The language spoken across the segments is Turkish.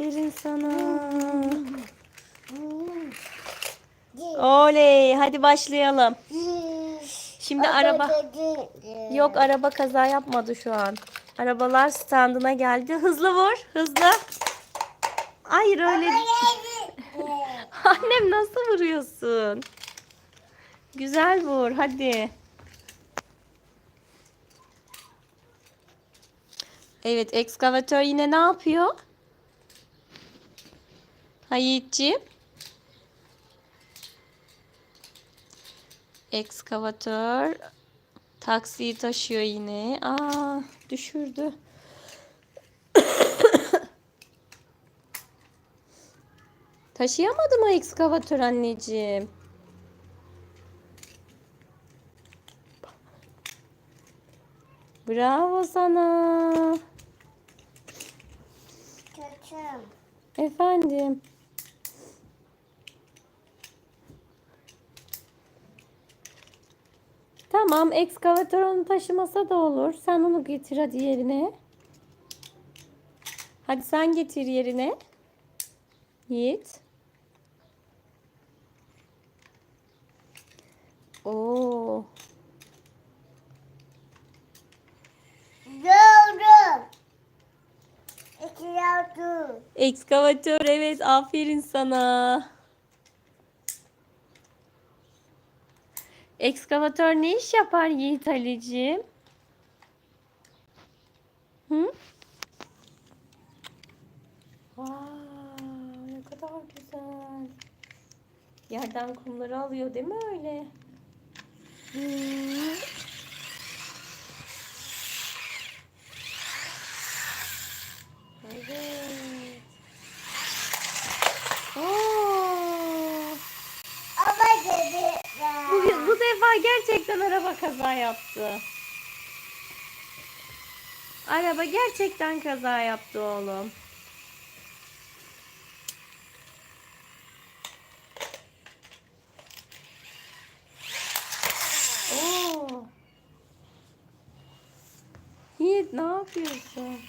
Aferin sana. Oley hadi başlayalım. Şimdi araba yok araba kaza yapmadı şu an. Arabalar standına geldi. Hızlı vur hızlı. Hayır öyle. Annem nasıl vuruyorsun? Güzel vur hadi. Evet ekskavatör yine ne yapıyor? Hayitciğim. Ekskavatör taksiyi taşıyor yine. Aa düşürdü. Taşıyamadı mı ekskavatör anneciğim? Bravo sana. Çocuğum. Efendim. Tamam, ekskavatör onu taşımasa da olur. Sen onu getir hadi yerine. Hadi sen getir yerine. Yiğit. Oo. Doğru. Yavru. Ekskavatör evet aferin sana. Ekskavatör ne iş yapar Yiğit Ali'ciğim? Hı? Vay, ne kadar güzel. Yerden kumları alıyor değil mi öyle? Hı. Evet. Oo. Ama dedi. Bu, bu defa gerçekten araba kaza yaptı. Araba gerçekten kaza yaptı oğlum. Oo. Yiğit ne yapıyorsun?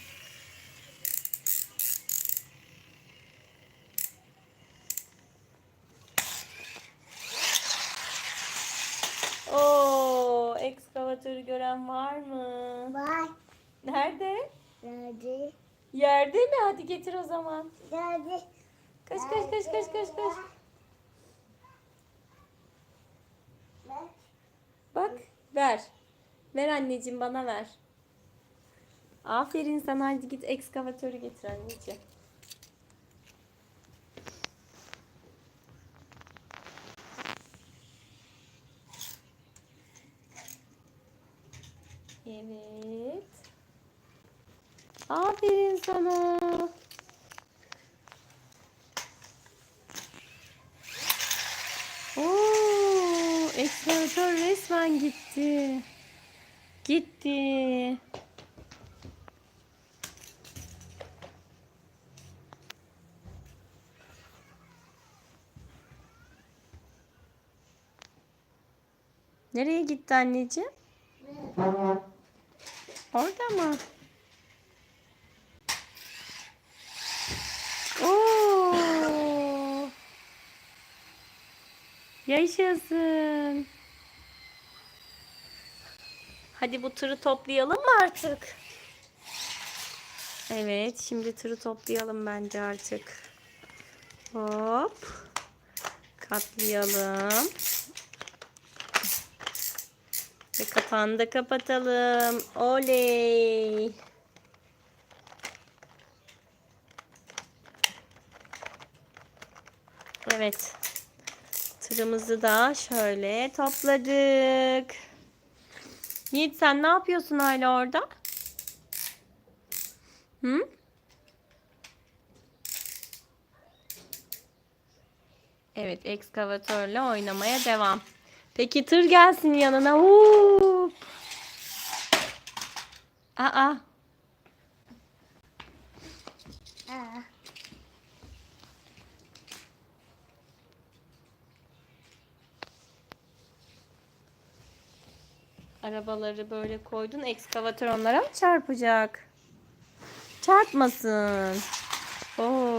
Oo, ekskavatörü gören var mı? Var. Nerede? Nerede? Yerde mi? Hadi getir o zaman. Nerede? Koş koş koş koş koş. Bak. Bak ver. Ver anneciğim bana ver. Aferin sana hadi git ekskavatörü getir anneciğim. Evet. Aferin sana. Oo, ekskavatör resmen gitti. Gitti. Nereye gitti anneciğim? Orada mı? Oo! Yaşasın. Hadi bu tırı toplayalım mı artık? Evet, şimdi tırı toplayalım bence artık. Hop. Katlayalım. Ve kapağını da kapatalım. Oley. Evet. Tırımızı da şöyle topladık. Yiğit sen ne yapıyorsun hala orada? Hı? Evet, ekskavatörle oynamaya devam. Peki tır gelsin yanına. Hup. Aa. Aa. Arabaları böyle koydun. Ekskavatör onlara mı çarpacak? Çarpmasın. Oo.